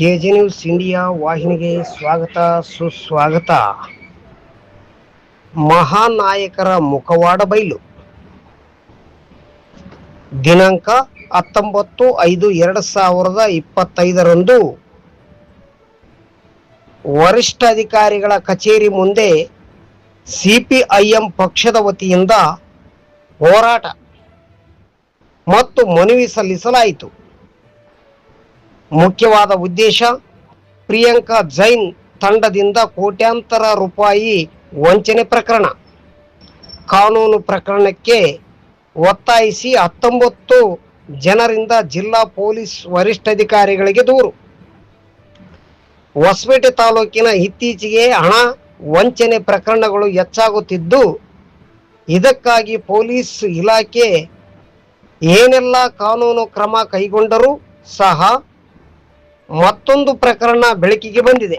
K G news India ವಾಹಿನಿಗೆ ಸ್ವಾಗತ, ಸುಸ್ವಾಗತ. ಮಹಾನಾಯಕರ ಮುಖವಾಡ ಬೈಲು. ದಿನಾಂಕ ಹತ್ತೊಂಬತ್ತು ಐದು ಎರಡು ಸಾವಿರದ ಇಪ್ಪತ್ತೈದರಂದು ವರಿಷ್ಠ ಅಧಿಕಾರಿಗಳ ಕಚೇರಿ ಮುಂದೆ ಸಿಪಿಐಎಂ ಪಕ್ಷದ ವತಿಯಿಂದ ಹೋರಾಟ ಮತ್ತು ಮನವಿ ಸಲ್ಲಿಸಲಾಯಿತು. ಮುಖ್ಯವಾದ ಉದ್ದೇಶ ಪ್ರಿಯಾಂಕಾ ಜೈನ್ ತಂಡದಿಂದ ಕೋಟ್ಯಾಂತರ ರೂಪಾಯಿ ವಂಚನೆ ಪ್ರಕರಣ. ಕಾನೂನು ಪ್ರಕರಣಕ್ಕೆ ಒತ್ತಾಯಿಸಿ ಹತ್ತೊಂಬತ್ತು ಜನರಿಂದ ಜಿಲ್ಲಾ ಪೊಲೀಸ್ ವರಿಷ್ಠಾಧಿಕಾರಿಗಳಿಗೆ ದೂರು. ಹೊಸಪೇಟೆ ತಾಲೂಕಿನ ಇತ್ತೀಚೆಗೆ ಹಣ ವಂಚನೆ ಪ್ರಕರಣಗಳು ಹೆಚ್ಚಾಗುತ್ತಿದ್ದು, ಇದಕ್ಕಾಗಿ ಪೊಲೀಸ್ ಇಲಾಖೆ ಏನೆಲ್ಲ ಕಾನೂನು ಕ್ರಮ ಕೈಗೊಂಡರೂ ಸಹ ಮತ್ತೊಂದು ಪ್ರಕರಣ ಬೆಳಕಿಗೆ ಬಂದಿದೆ.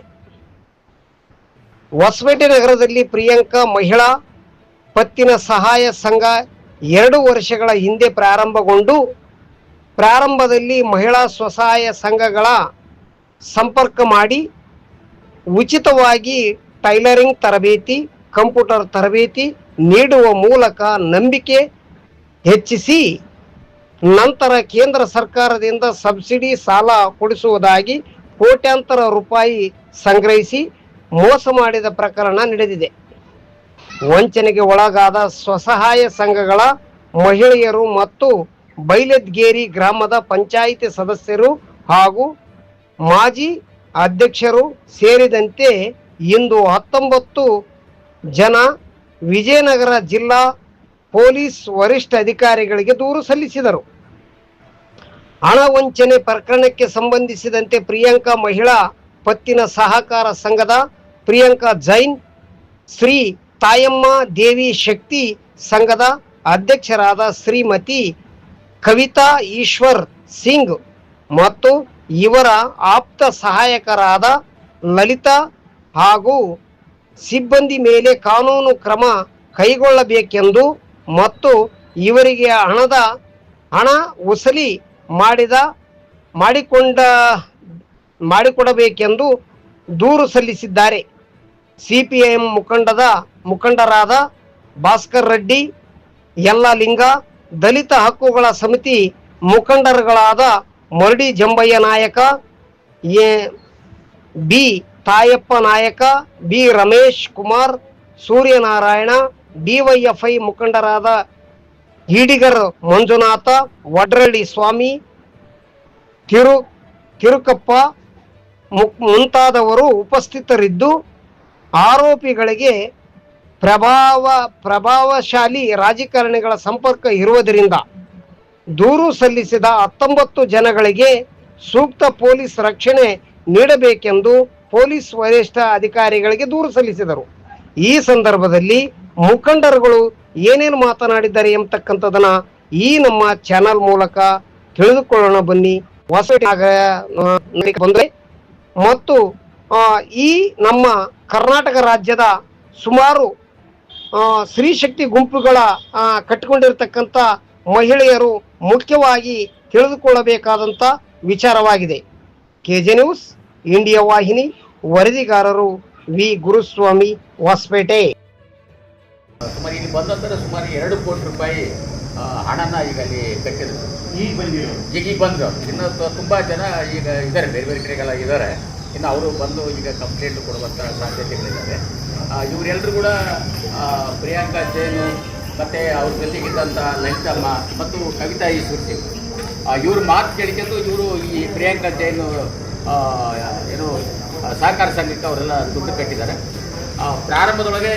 ಹೊಸಪೇಟೆ ನಗರದಲ್ಲಿ ಪ್ರಿಯಾಂಕಾ ಮಹಿಳಾ ಪತ್ತಿನ ಸಹಾಯ ಸಂಘ ಎರಡು ವರ್ಷಗಳ ಹಿಂದೆ ಪ್ರಾರಂಭಗೊಂಡು ಪ್ರಾರಂಭದಲ್ಲಿ ಮಹಿಳಾ ಸ್ವಸಹಾಯ ಸಂಘಗಳ ಸಂಪರ್ಕ ಮಾಡಿ ಉಚಿತವಾಗಿ ಟೈಲರಿಂಗ್ ತರಬೇತಿ, ಕಂಪ್ಯೂಟರ್ ತರಬೇತಿ ನೀಡುವ ಮೂಲಕ ನಂಬಿಕೆ ಹೆಚ್ಚಿಸಿ ನಂತರ ಕೇಂದ್ರ ಸರ್ಕಾರದಿಂದ ಸಬ್ಸಿಡಿ ಸಾಲ ಕೊಡಿಸುವುದಾಗಿ ಕೋಟ್ಯಾಂತರ ರೂಪಾಯಿ ಸಂಗ್ರಹಿಸಿ ಮೋಸ ಮಾಡಿದ ಪ್ರಕರಣ ನಡೆದಿದೆ. ವಂಚನೆಗೆ ಒಳಗಾದ ಸ್ವಸಹಾಯ ಸಂಘಗಳ ಮಹಿಳೆಯರು ಮತ್ತು ಬೈಲದ್ಗೇರಿ ಗ್ರಾಮದ ಪಂಚಾಯಿತಿ ಸದಸ್ಯರು ಹಾಗೂ ಮಾಜಿ ಅಧ್ಯಕ್ಷರು ಸೇರಿದಂತೆ ಇಂದು ಹತ್ತೊಂಬತ್ತು ಜನ ವಿಜಯನಗರ ಜಿಲ್ಲಾ ಪೊಲೀಸ್ ವರಿಷ್ಠ ಅಧಿಕಾರಿಗಳಿಗೆ ದೂರು ಸಲ್ಲಿಸಿದರು. ಹಣ ವಂಚನೆ ಪ್ರಕರಣಕ್ಕೆ ಸಂಬಂಧಿಸಿದಂತೆ ಪ್ರಿಯಾಂಕಾ ಮಹಿಳಾ ಪತ್ತಿನ ಸಹಕಾರ ಸಂಘದ ಪ್ರಿಯಾಂಕಾ ಜೈನ್, ಶ್ರೀ ತಾಯಮ್ಮ ದೇವಿ ಶಕ್ತಿ ಸಂಘದ ಅಧ್ಯಕ್ಷರಾದ ಶ್ರೀಮತಿ ಕವಿತಾ ಈಶ್ವರ್ ಸಿಂಗ್ ಮತ್ತು ಇವರ ಆಪ್ತ ಸಹಾಯಕರಾದ ಲಲಿತಾ ಹಾಗೂ ಸಿಬ್ಬಂದಿ ಮೇಲೆ ಕಾನೂನು ಕ್ರಮ ಕೈಗೊಳ್ಳಬೇಕೆಂದು ಮತ್ತು ಇವರಿಗೆ ಹಣದ, ಹಣ ವಸೂಲಿ ಮಾಡಿದ, ಮಾಡಿಕೊಂಡ, ಮಾಡಿಕೊಡಬೇಕೆಂದು ದೂರು ಸಲ್ಲಿಸಿದ್ದಾರೆ. ಸಿಪಿಐಎಂ ಮುಖಂಡದ, ಮುಖಂಡರಾದ ಭಾಸ್ಕರ್ ರೆಡ್ಡಿ ಎಲ್ಲ ಲಿಂಗ ದಲಿತ ಹಕ್ಕುಗಳ ಸಮಿತಿ ಮುಖಂಡರುಗಳಾದ ಮರಡಿ ಜಂಬಯ್ಯ ನಾಯಕ, A, B, Thayappa Nayaka, B, Ramesh Kumar, Suryanarayana DYFI ಮುಖಂಡರಾದ ಈಡಿಗರ್ ಮಂಜುನಾಥ, ವಡ್ರಳ್ಳಿ ಸ್ವಾಮಿ, ತಿರು, ತಿರುಕಪ್ಪ ಮು- ಮುಂತಾದವರು ಉಪಸ್ಥಿತರಿದ್ದು ಆರೋಪಿಗಳಿಗೆ ಪ್ರಭಾವ, ಪ್ರಭಾವಶಾಲಿ ರಾಜಕಾರಣಿಗಳ ಸಂಪರ್ಕ ಇರುವುದರಿಂದ ದೂರು ಸಲ್ಲಿಸಿದ ಹತ್ತೊಂಬತ್ತು ಜನಗಳಿಗೆ ಸೂಕ್ತ ಪೊಲೀಸ್ ರಕ್ಷಣೆ ನೀಡಬೇಕೆಂದು ಪೊಲೀಸ್ ವರಿಷ್ಠ ಅಧಿಕಾರಿಗಳಿಗೆ ದೂರು ಸಲ್ಲಿಸಿದರು. ಈ ಸಂದರ್ಭದಲ್ಲಿ ಮುಖಂಡರುಗಳು ಏನೇನು ಮಾತನಾಡಿದ್ದಾರೆ ಎಂಬತಕ್ಕಂಥದನ್ನ ಈ ನಮ್ಮ ಚಾನಲ್ ಮೂಲಕ ತಿಳಿದುಕೊಳ್ಳೋಣ ಬನ್ನಿ. ಹೊಸ ಬಂದರೆ ಮತ್ತು ಈ ನಮ್ಮ ಕರ್ನಾಟಕ ರಾಜ್ಯದ ಸುಮಾರು ಸ್ತ್ರೀಶಕ್ತಿ ಗುಂಪುಗಳ ಕಟ್ಟಿಕೊಂಡಿರ್ತಕ್ಕಂಥ ಮಹಿಳೆಯರು ಮುಖ್ಯವಾಗಿ ತಿಳಿದುಕೊಳ್ಳಬೇಕಾದಂಥ ವಿಚಾರವಾಗಿದೆ. ಕೆ ಜೆ ನ್ಯೂಸ್, ಇಂಡಿಯಾ ವಾಹಿನಿ, ವರದಿಗಾರರು ವಿ. ಗುರುಸ್ವಾಮಿ ಹೊಸಪೇಟೆ. ಸುಮಾರು ಇಲ್ಲಿ ಬಂದಂತರ ಸುಮಾರು ಎರಡು ಕೋಟಿ ರೂಪಾಯಿ ಹಣನ ಈಗ ಅಲ್ಲಿ ಕಟ್ಟಿದ್ರು. ಈಗ ಬಂದಿರೋ ಈಗ ಈಗ ಬಂದರು ಇನ್ನು ತುಂಬ ಜನ ಈಗ ಇದ್ದಾರೆ. ಬೇರೆ ಬೇರೆ ಕಡೆಗೆಲ್ಲ ಇದ್ದಾರೆ. ಇನ್ನು ಅವರು ಬಂದು ಈಗ ಕಂಪ್ಲೇಂಟ್ ಕೊಡುವಂಥ ಸಾಧ್ಯತೆಗಳಿದ್ದಾರೆ ಇವರೆಲ್ಲರೂ ಕೂಡ ಪ್ರಿಯಾಂಕಾ ಜೈನು ಮತ್ತು ಅವ್ರ ಜೊತೆಗಿದ್ದಂಥ ಲಲಿತಮ್ಮ ಮತ್ತು ಕವಿತಾ ಈಶ್ವರ್ ಸಿಂಗ್ ಇವ್ರ ಮಾತು ಕೇಳಿಕೊಂಡು ಇವರು ಈ ಪ್ರಿಯಾಂಕಾ ಜೈನು ಆ, ಏನು ಸಹಕಾರ ಸಂಘಕ್ಕೆ ಅವರೆಲ್ಲ ದುಡ್ಡು ಕಟ್ಟಿದ್ದಾರೆ. ಆ, ಪ್ರಾರಂಭದೊಳಗೆ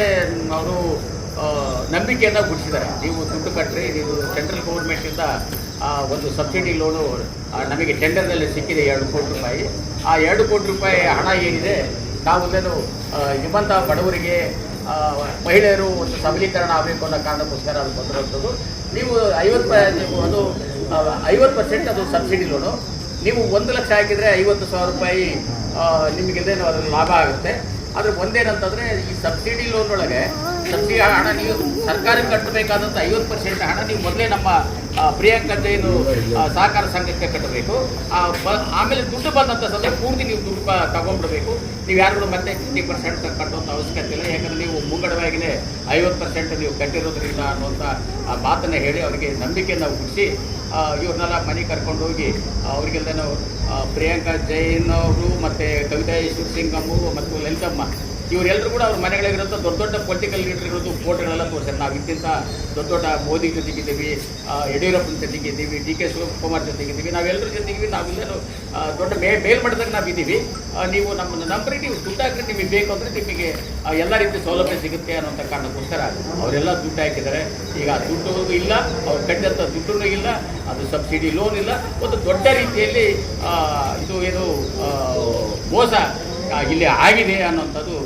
ಅವರು ನಂಬಿಕೆಯನ್ನು ಗುಡಿಸಿದ್ದಾರೆ ನೀವು ದುಡ್ಡು ಕಟ್ಟರೆ ನೀವು ಸೆಂಟ್ರಲ್ ಗೌರ್ಮೆಂಟಿಂದ ಒಂದು ಸಬ್ಸಿಡಿ ಲೋನು ನಮಗೆ ಟೆಂಡರ್ನಲ್ಲಿ ಸಿಕ್ಕಿದೆ ಎರಡು ಕೋಟಿ ರೂಪಾಯಿ. ಆ ಎರಡು ಕೋಟಿ ರೂಪಾಯಿ ಹಣ ಏನಿದೆ ನಾವು ಒಂದೇನು ಆ, ನಿಮ್ಮಂಥ ಬಡವರಿಗೆ ಮಹಿಳೆಯರು ಒಂದು ಸಬಲೀಕರಣ ಆಗಬೇಕು ಅನ್ನೋ ಕಾರಣಕ್ಕೋಸ್ಕರ ಅದು ಬಂದಿರುವಂಥದ್ದು. ನೀವು ಐವತ್ತು ನೀವು ಅದು ಐವತ್ತು ಪರ್ಸೆಂಟ್ ಅದು ಸಬ್ಸಿಡಿ ಲೋನು ನೀವು ಒಂದು ಲಕ್ಷ ಹಾಕಿದರೆ ಐವತ್ತು ಸಾವಿರ ರೂಪಾಯಿ ನಿಮಗೆಲ್ಲೇನು ಅದರಲ್ಲಿ ಲಾಭ ಆಗುತ್ತೆ. ಆದರೆ ಒಂದೇನಂತಂದರೆ ಈ ಸಬ್ಸಿಡಿ ಲೋನ್ ಒಳಗೆ ಸಬ್ಸಿಡಿ ಹಣ ನೀವು ಸರ್ಕಾರ ಕಟ್ಟಬೇಕಾದಂಥ ಐವತ್ತು ಪರ್ಸೆಂಟ್ ಹಣ ನೀವು ಮೊದಲೇ ನಮ್ಮ ಪ್ರಿಯಾಂಕಾ ಜೈನು ಸಹಕಾರ ಸಂಘಕ್ಕೆ ಕಟ್ಟಬೇಕು. ಆಮೇಲೆ ದುಡ್ಡು ಬಂದಂಥ ಸಂದರ್ಭ ಪೂರ್ತಿ ನೀವು ದುಡ್ಡು ತಗೊಂಡ್ಬಿಡಬೇಕು. ನೀವು ಯಾರು ಮತ್ತೆ ಫಿಫ್ಟಿ ಪರ್ಸೆಂಟ್ ಕಟ್ಟುವಂಥ ಅವಶ್ಯಕತೆ ಇಲ್ಲ. ಯಾಕಂದರೆ ನೀವು ಮುಂಗಡವಾಗಿಯೇ ಐವತ್ತು ಪರ್ಸೆಂಟ್ ನೀವು ಕಟ್ಟಿರೋದ್ರಿಂದ ಅನ್ನುವಂಥ ಮಾತನ್ನು ಹೇಳಿ ಅವರಿಗೆ ನಂಬಿಕೆಯನ್ನು ಹುಟ್ಟಿಸಿ ಇವ್ರನ್ನೆಲ್ಲ ಮನೆ ಕರ್ಕೊಂಡು ಹೋಗಿ ಅವರಿಗೆಲ್ಲ ನಾವು ಪ್ರಿಯಾಂಕಾ ಜೈನ್ ಅವರು ಮತ್ತು ಕವಿತಾ ಈಶ್ವರ್ ಸಿಂಗ್ ಮತ್ತು ಲಲಿತಮ್ಮ ಇವರೆಲ್ಲರೂ ಕೂಡ ಅವ್ರ ಮನೆಗಳಿಗಿರುವಂಥ ದೊಡ್ಡ ದೊಡ್ಡ ಪೊಲಿಟಿಕಲ್ ಲೀಡರ್ಗಳದ್ದು ಫೋಟೋಗಳೆಲ್ಲ ತೋರಿಸ್ತಾರೆ ನಾವು ಇಂತಿಂಥ ದೊಡ್ಡ ದೊಡ್ಡ ಮೋದಿ ಜೊತೆಗಿದ್ದೀವಿ ಯಡಿಯೂರಪ್ಪನ ಜೊತೆಗಿದ್ದೀವಿ, ಡಿ ಕೆ ಶಿವಕುಮಾರ್ ಜೊತೆಗಿದ್ದೀವಿ. ನಾವೆಲ್ಲರ ಜೊತೆಗಿದ್ದೀವಿ. ನಾವೆಲ್ಲರೂ ದೊಡ್ಡ ಮೇ, ಮೇಲ್ಮಟ್ಟದಾಗ ನಾವು ಇದ್ದೀವಿ ನೀವು ನಮ್ಮನ್ನು ನಂಬರಿ, ನೀವು ದುಡ್ಡು ನಿಮಗೆ ಬೇಕು ಅಂದರೆ ನಿಮಗೆ ಎಲ್ಲ ರೀತಿ ಸೌಲಭ್ಯ ಸಿಗುತ್ತೆ ಅನ್ನೋಂಥ ಕಾರಣಕ್ಕೋಸ್ಕರ ಅವರೆಲ್ಲ ದುಡ್ಡು ಹಾಕಿದ್ದಾರೆ. ಈಗ ಆ ದುಡ್ಡು ಇಲ್ಲ, ಅವ್ರು ಕಟ್ಟಿದಂಥ ದುಡ್ಡು ಇಲ್ಲ, ಅದು ಸಬ್ಸಿಡಿ ಲೋನ್ ಇಲ್ಲ. ಒಂದು ದೊಡ್ಡ ರೀತಿಯಲ್ಲಿ ಇದು ಏನು ಮೋಸ ಇಲ್ಲಿ ಆಗಿದೆ ಅನ್ನೋಂಥದ್ದು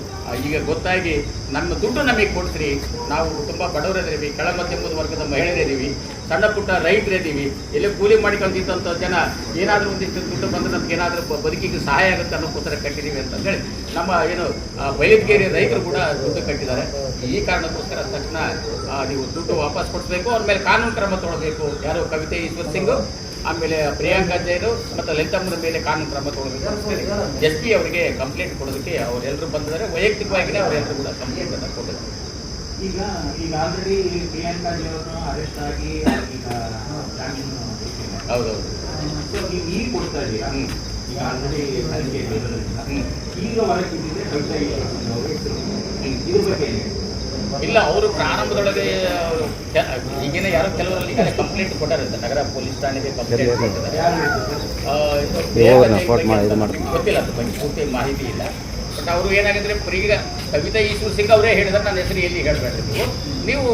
ಈಗ ಗೊತ್ತಾಗಿ ನಮ್ಮ ದುಡ್ಡು ನಮಗೆ ಕೊಡ್ತೀರಿ. ನಾವು ತುಂಬ ಬಡವರಿದ್ದೀವಿ ಕೆಳ ಮಧ್ಯಮದ ವರ್ಗದ ಮಹಿಳೆಯರಿದ್ದೀವಿ ಸಣ್ಣ ಪುಟ್ಟ ರೈತರಿದ್ದೀವಿ ಎಲ್ಲಿ ಕೂಲಿ ಮಾಡಿಕೊಂತಿದ್ದಂಥ ಜನ ಏನಾದರೂ ಒಂದಿಷ್ಟು ದುಡ್ಡು ಬಂದರೆ ನಮ್ಗೆ ಏನಾದರೂ ಬದುಕಿಗೆ ಸಹಾಯ ಆಗುತ್ತೆ ಅನ್ನೋಕ್ಕೋಸ್ಕರ ಕಟ್ಟಿದ್ದೀವಿ ಅಂತಂದೇಳಿ ನಮ್ಮ ಏನು ಆ, ಬೈಲದ್ಗೇರಿ ರೈತರು ಕೂಡ ದುಡ್ಡು ಕಟ್ಟಿದ್ದಾರೆ. ಈ ಕಾರಣಕ್ಕೋಸ್ಕರ ತಕ್ಷಣ ನೀವು ದುಡ್ಡು ವಾಪಸ್ ಕೊಡಬೇಕು ಅವ್ರ ಮೇಲೆ ಕಾನೂನು ಕ್ರಮ ತೊಗೊಳ್ಬೇಕು. ಯಾರು ಕವಿತೆ ಈಶ್ವರ್ ಸಿಂಗ್ ಆಮೇಲೆ ಪ್ರಿಯಾಂಕಾ ಜೈನು ಮತ್ತು ಲಲಿತಮ್ಮನ ಮೇಲೆ ಕಾನೂನು ಕ್ರಮ ತಗೊಳ್ಬೇಕು ಎಸ್ ಪಿ ಅವರಿಗೆ ಕಂಪ್ಲೇಂಟ್ ಕೊಡೋದಕ್ಕೆ ಅವರೆಲ್ಲರೂ ಬಂದಿದ್ದಾರೆ. ವೈಯಕ್ತಿಕವಾಗಿಯೇ ಅವರೆಲ್ಲರೂ ಕೂಡ ಕಂಪ್ಲೇಂಟನ್ನು ಕೊಟ್ಟಿದ್ದಾರೆ. ಈಗ ಈಗ ಆಲ್ರೆಡಿ ಪ್ರಿಯಾಂಕಾ ಜೈನು ಅರೆಸ್ಟ್ ಆಗಿ ಈಗ. ಹೌದೌದು. ಈಗ ಕೊಡ್ತಾ ಇದ್ದೀರಾ? ಈಗ ಆಲ್ರೆಡಿ. ಈಗ ಹೊರಗೆ ಇದ್ರ ಬಗ್ಗೆ? ಇಲ್ಲ ಅವರು ಪ್ರಾರಂಭದೊಳಗೆ ಈಗಿನ ಯಾರೋ ಕೆಲವರಲ್ಲಿ ಈಗಾಗಲೇ ಕಂಪ್ಲೇಂಟ್ ಕೊಟ್ಟಾರಂತೆ ನಗರ ಪೊಲೀಸ್ ಠಾಣೆಗೆ ಕಂಪ್ಲೇಂಟ್ ಕೊಟ್ಟಿದ್ದಾರೆ. ಗೊತ್ತಿಲ್ಲ ಅದ್ರ ಬಗ್ಗೆ ಪೂರ್ತಿ ಮಾಹಿತಿ ಇಲ್ಲ. ಬಟ್ ಅವರು ಏನಾಗಿದ್ರೆ ಈಗ ಕವಿತಾ ಈಶ್ವರ್ ಸಿಂಗ್ ಅವರೇ ಹೇಳಿದ್ರೆ ನನ್ನ ಹೆಸರು ಎಲ್ಲಿ ಹೇಳಬೇಡ್ರಿ ನೀವು? ನೀವು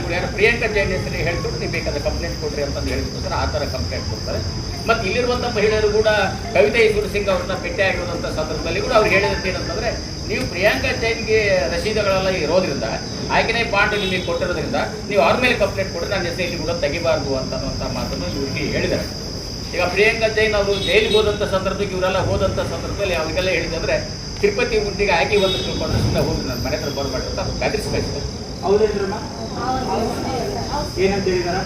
ಇವ್ರು ಯಾರು ಪ್ರಿಯಾಂಕಾ ಜೈನ್ ಹೆಸರು ಹೇಳ್ಬಿಟ್ಟು ನೀವು ಬೇಕಾದ ಕಂಪ್ಲೇಂಟ್ ಕೊಡ್ರಿ ಅಂತಂದು ಹೇಳಿದ್ರೆ ಆ ಥರ ಕಂಪ್ಲೇಂಟ್ ಕೊಡ್ತಾರೆ. ಮತ್ತು ಇಲ್ಲಿರುವಂಥ ಮಹಿಳೆಯರು ಕೂಡ ಕವಿತಾ ಈಶ್ವರ್ ಸಿಂಗ್ ಅವ್ರನ್ನ ಭೇಟಿ ಆಗಿರುವಂಥ ಸಂದರ್ಭದಲ್ಲಿ ಕೂಡ ಅವ್ರು ಹೇಳಿದಂತೆ ಏನಂತಂದರೆ ನೀವು ಪ್ರಿಯಾಂಕಾ ಜೈನ್ಗೆ ರಸೀದಗಳೆಲ್ಲ ಇರೋದ್ರಿಂದ, ಆಯ್ಕೆನೇ ಪಾಂಡು ನಿಮಗೆ ಕೊಟ್ಟಿರೋದ್ರಿಂದ, ನೀವು ಅವ್ರ ಮೇಲೆ ಕಂಪ್ಲೇಂಟ್ ಕೊಟ್ಟರೆ ಹೆಸರು ಇಲ್ಲಿ ಕೂಡ ತೆಗಿಬಾರ್ದು ಅಂತನ್ನುವಂಥ ಮಾತನ್ನು ಇವರಿಗೆ ಹೇಳಿದ್ದಾರೆ. ಈಗ ಪ್ರಿಯಾಂಕಾ ಜೈನ್ ಅವರು ಜೈಲಿಗೆ ಹೋದಂಥ ಸಂದರ್ಭಕ್ಕೆ ಇವರೆಲ್ಲ ಹೋದಂಥ ಸಂದರ್ಭದಲ್ಲಿ ಅವರಿಗೆಲ್ಲ ಹೇಳಿದ್ರೆ ತಿರುಪತಿ ಗುಂಡಿಗೆ ಆಗಿ ಒಂದು ತಿಳ್ಕೊಂಡು ಸುಮ್ಮನೆ ಹೋಗಿ ನನ್ನ ಮನೆ ಹತ್ರ ಬರಬೇಡ ಅಂತ ಬೆದರಿಸ್ಬೇಕು ಹೌದೇನ್ರಮ್ಮ ಏನಂತ ಹೇಳಿದಾರ?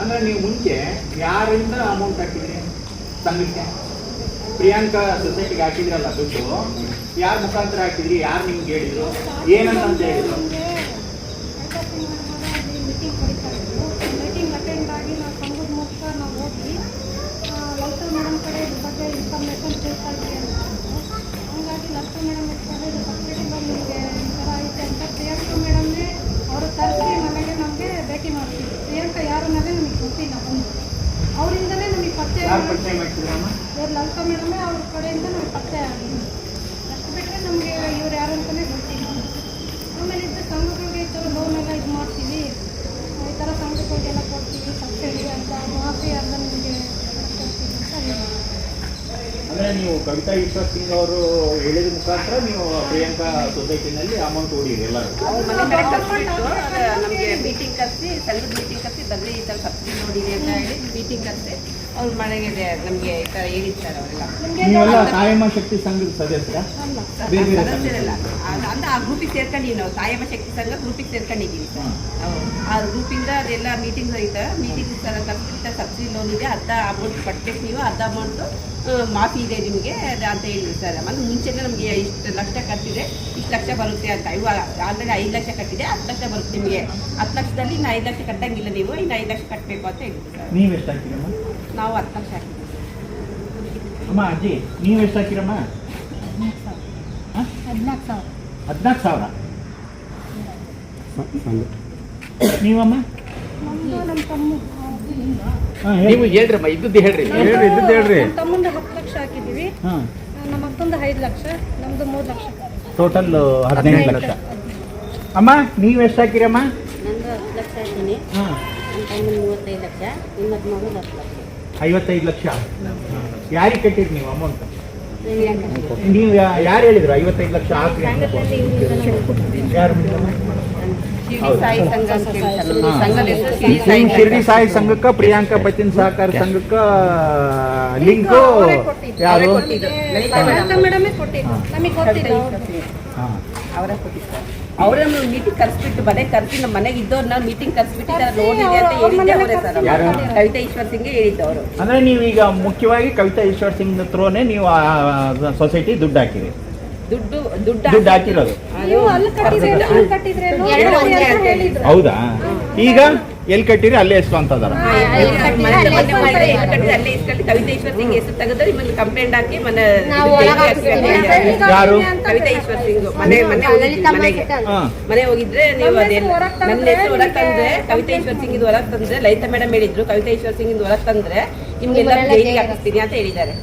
ಅಂದ್ರೆ ನೀವು ಮುಂಚೆ ಯಾರಿಂದ ಅಮೌಂಟ್ ಹಾಕಿದ್ರಿ? ಸಂಘಕ್ಕೆ ಪ್ರಿಯಾಂಕಾ ಸೊಸೈಟಿಗೆ ಹಾಕಿದ್ರಲ್ಲ ದುಡ್ಡು? ಯಾರ ಮುಖಾಂತರ ಹಾಕಿದ್ರಿ? ಯಾರು ನಿಮ್ಗೆ ಹೇಳಿದ್ರು? ಏನಂತ ಹೇಳಿದ್ರು ಮೀಟಿಂಗ್ ಅಟೆಂಡ್ ಆಗಿ ನಾವು ಸಂಘದ ಮೂಲಕ ನಾವು ಹೋಗಿ ಲಲಿತಾ ಮೇಡಮ್ ಕಡೆ ಇದ್ರ ಬಗ್ಗೆ ಇನ್ಫಾರ್ಮೇಷನ್ ಅಂತ. ಹಂಗಾಗಿ ಲಲಿತಾ ಮೇಡಮ್ ಇಟ್ಕೊಂಡು ಇದು ಸಬ್ಸಿಡಿಂದ ನಿಮಗೆ ಈ ಥರ ಐತೆ ಅಂತ ಪ್ರಿಯಾಂಕಾ ಮೇಡಮ್ನೇ ಅವರು ತರಿಸಿ ನಮಗೆ ನಮಗೆ ಭೇಟಿ ಮಾಡ್ತೀವಿ ಪ್ರಿಯಾಂಕಾ ಯಾರು ಅನ್ನೋದೇ ನಮಗೆ ಗೊತ್ತಿಲ್ಲ ಒಂದು ಅವರಿಂದಲೇ ನಮಗೆ ಪರಿಚಯ ಯಾರು ಪರಿಚಯ ಮಾಡ್ತಿದ್ರಮ್ಮ ಇವ್ರು ಲಲಿತಾ ಮೇಡಮೇ ಅವ್ರ ಕಡೆಯಿಂದ ನಮಗೆ ಪರಿಚಯ ಆಗಿದೆ ಅಷ್ಟು ಬಿಟ್ಟರೆ ನಮಗೆ ಇವ್ರು ಯಾರು ಅಂತಲೇ ಗೊತ್ತಿಲ್ಲ ಆಮೇಲೆ ಇದ್ದ ಸಂಘಗಳಿಗೆ ಈ ಥರ ಲೋನ್ ಎಲ್ಲ ಇದು ಮಾಡ್ತೀವಿ ಈ ಥರ ಸಂಘಗಳಿಗೆಲ್ಲ ಕೊಡ್ತೀವಿ ಸಬ್ಸಿಡಿ ಅಂತ ಮಾಫಿ ಅಂತ ನಿಮಗೆ ಕೊಡ್ತೀವಿ ಅಂತ ಹೇಳಿದ್ರು. ಅಂದ್ರೆ ನೀವು ಕವಿತಾ ಈಶ್ವರ್ ಸಿಂಗ್ ಅವರು ಹೇಳಿದ ಮುಖಾಂತರ ನೀವು ಪ್ರಿಯಾಂಕಾ ಸೊಸೈಟಿನಲ್ಲಿ ಅಮೌಂಟ್ ಹೂಡಿರಿ ಎಲ್ಲರೂ. ನಮಗೆ ಮೀಟಿಂಗ್ ಕರೆಸಿ ಸೆಲ್ಫ್ ಮೀಟಿಂಗ್ ಕರೆಸಿ ಬರ್ರಿ ಈ ಥರ ಸಬ್ಸಿಡಿ ನೋಡಿರಿ ಅಂತ ಹೇಳಿ ಮೀಟಿಂಗ್ ಕರೆಸಿ. ಅವ್ರ ಮನೆಗೆ ನಮಗೆ ಈ ಥರ ಹೇಳಿರ್ತಾರೆ ಅವರೆಲ್ಲ. ಕಾಯಮ ಶಕ್ತಿ ಸಂಘದ ಸದಸ್ಯರ. ಸದಸ್ಯರಲ್ಲ. ಅದ್- ಅಂದ್ರೆ ಆ ಗ್ರೂಪಿಗೆ ಸೇರ್ಕೊಂಡಿದ್ದೀವಿ ನಾವು. ಸಾಯಮ ಶಕ್ತಿ ಸಂಘ ಗ್ರೂಪಿಗೆ ಸೇರ್ಕೊಂಡಿದ್ದೀವಿ. ಸರ್ ಆ ಗ್ರೂಪಿಂದ ಅದೆಲ್ಲ ಮೀಟಿಂಗ್ ಐತೆ ಮೀಟಿಂಗ್ ಸಬ್ಸಿಡಿ ಲೋನ್ ಇದೆ ಅರ್ಧ ಅಮೌಂಟ್ ಕಟ್ಟಬೇಕು ನೀವು ಅರ್ಧ ಅಮೌಂಟು ಮಾಫಿ ಇದೆ ನಿಮಗೆ ಅಂತ ಹೇಳಿದ್ರು ಸರ್. ಮತ್ತು ಮುಂಚೆನೇ ನಮಗೆ ಇಷ್ಟು ಲಕ್ಷ ಕಟ್ಟಿದೆ ಇಷ್ಟು ಲಕ್ಷ ಬರುತ್ತೆ ಅಂತ. ಇವಾಗ ಆಲ್ರೆಡಿ ಐದು ಲಕ್ಷ ಕಟ್ಟಿದೆ ಹತ್ತು ಲಕ್ಷ ಬರುತ್ತೆ ನಿಮಗೆ. ಹತ್ತು ಲಕ್ಷದಲ್ಲಿ ಇನ್ನು ಐದು ಲಕ್ಷ ಕಟ್ಟಂಗಿಲ್ಲ ನೀವು ಇನ್ನು ಐದು ಲಕ್ಷ ಕಟ್ಟಬೇಕು ಅಂತ ಹೇಳಿದ್ರು ಸರ್. ನೀವು ಎಷ್ಟು ಹಾಕಿರಮ್ಮ ನಾವು ಹತ್ತು ಲಕ್ಷ ಹಾಕಿದ್ವಿ ಅಮ್ಮ ಅಜ್ಜಿ ನೀವು ಎಷ್ಟು ಹಾಕಿರಮ್ಮ ಹದಿನಾಲ್ಕು ಸಾವಿರ? ಹದಿನಾಲ್ಕು ಸಾವಿರ. ಹದಿನಾಲ್ಕು ಸಾವಿರ? ನೀವಮ್ಮ? ನಮ್ಮ ತಮ್ಮ ನೀವು ಹೇಳ್ರಮ್ಮ ಇದ್ದದ್ದು ಹೇಳ್ರಿ. ಹೇಳ್ರಿ ಇದ್ದದ್ದು ಹೇಳ್ರಿ ನಮ್ಮ ತಮ್ಮಂದು ಹತ್ತು ಲಕ್ಷ ಹಾಕಿದ್ದೀವಿ. ಹಾಂ. ನಮ್ಮ ಅಕ್ಕಂದು ಐದು ಲಕ್ಷ ನಮ್ದು ಮೂರು ಲಕ್ಷ. ಟೋಟಲ್ ಹದಿನೈದು ಲಕ್ಷ. ಅಮ್ಮ ನೀವು ಎಷ್ಟು ಹಾಕಿರಮ್ಮ ನಂದು ಹತ್ತು ಲಕ್ಷ ಹಾಕಿನಿ. ಹಾಂ. ನಮ್ಮ ಮೂವತ್ತೈದು ಲಕ್ಷ ನಿಮ್ಮ ಮಗಳು ಹತ್ತು ಲಕ್ಷ. ಐವತ್ತೈದು ಲಕ್ಷ? ಯಾರಿಗೆ ಕಟ್ಟಿರಿ ನೀವು ಅಮೌಂಟ್ ನೀವು ಯಾ- ಯಾರು ಹೇಳಿದ್ರು ಐವತ್ತೈದು ಲಕ್ಷ ಹಾಕಿ ಯಾರು ಮೇಡಮ್? ಶಿರ್ಡಿ ಸಾಯಿ ಸಂಘಕ್ಕ ಪ್ರಿಯಾಂಕಾ ಪತಿನ್ ಸಹಕಾರ ಸಂಘಕ್ಕ ಲಿಂಕ್ ಯಾರು. ಅವರೇ ಮೀಟಿಂಗ್ ಕರೆಸ್ಬಿಟ್ಟು ಮನೆಗೆ ಕರೆಸಿ ನಮ್ಮ ಮನೆಗೆ ಇದ್ದವ್ರನ್ನ ಮೀಟಿಂಗ್ ಕರೆಸ್ಬಿಟ್ಟು ಥರ ಇದೆ ಅಂತ ಹೇಳಿದ್ದೆ ಅವರೇ ಸರ್? ಕವಿತಾ ಈಶ್ವರ್ ಸಿಂಗ್ ಹೇಳಿದ್ದು ಅವರು ಅಂದ್ರೆ ನೀವೀಗ ಮುಖ್ಯವಾಗಿ ಕವಿತಾ ಈಶ್ವರ್ ಸಿಂಗ್ ತ್ರೋನೇ ನೀವು ಸೊಸೈಟಿ ದುಡ್ಡು ಹಾಕಿರಿ. ದುಡ್ಡು ದುಡ್ಡು ಹಾಕಿರೋದು. ಹೌದಾ? ಈಗ ಎಲ್ಲಿ ಕಟ್ಟಿರಿ ಅಲ್ಲೇ ಎಷ್ಟು ಅಂತ ಅದಾರ. ಯಾರು? ಕವಿತಾ ಸಿಂಗ್. ಮನೆ ಮನೆ ಹೋಗಿದ್ವಿ ಮನೆಗೆ. ಮನೆ ಹೋಗಿದ್ರೆ ನೀವು ನನ್ನ ಹೆಸರು ಹೊರಗೆ ತಂದ್ರೆ ಕವಿತಾ ಈಶ್ವರ್ ಸಿಂಗ್ ಇದು ಹೊರಗೆ ತಂದ್ರೆ ಲಲಿತಾ ಮೇಡಮ್ ಹೇಳಿದ್ರು ಕವಿತಾ ಈಶ್ವರ್ ಸಿಂಗ್ ಇದು ಹೊರಗೆ ತಂದ್ರೆ ನಿಮ್ಗೆಲ್ಲ ಜೈಲಿಗೆ ಹಾಕಿಸ್ತೀನಿ ಅಂತ ಹೇಳಿದ್ದಾರೆ.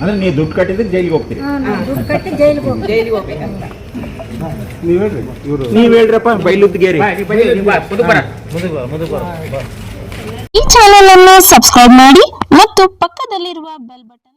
ಅಂದ್ರೆ ನೀವು ದುಡ್ಡು ಕಟ್ಟಿದ್ರೆ ಜೈಲಿಗೆ ಹೋಗ್ತೀರಿ. ದುಡ್ಡು ಕಟ್ಟಿ ಜೈಲಿಗೆ ಹೋಗಿ ಜೈಲಿಗೆ ಹೋಗ್ಬೇಕಂತ ನೀವ್ ಹೇಳ್ರಪ್ಪ ಬೈಲುದ್ಗೇರಿ ಈ ಚಾನೆಲ್ ಅನ್ನು ಸಬ್ಸ್ಕ್ರೈಬ್ ಮಾಡಿ ಮತ್ತು ಪಕ್ಕದಲ್ಲಿರುವ ಬೆಲ್ ಬಟನ್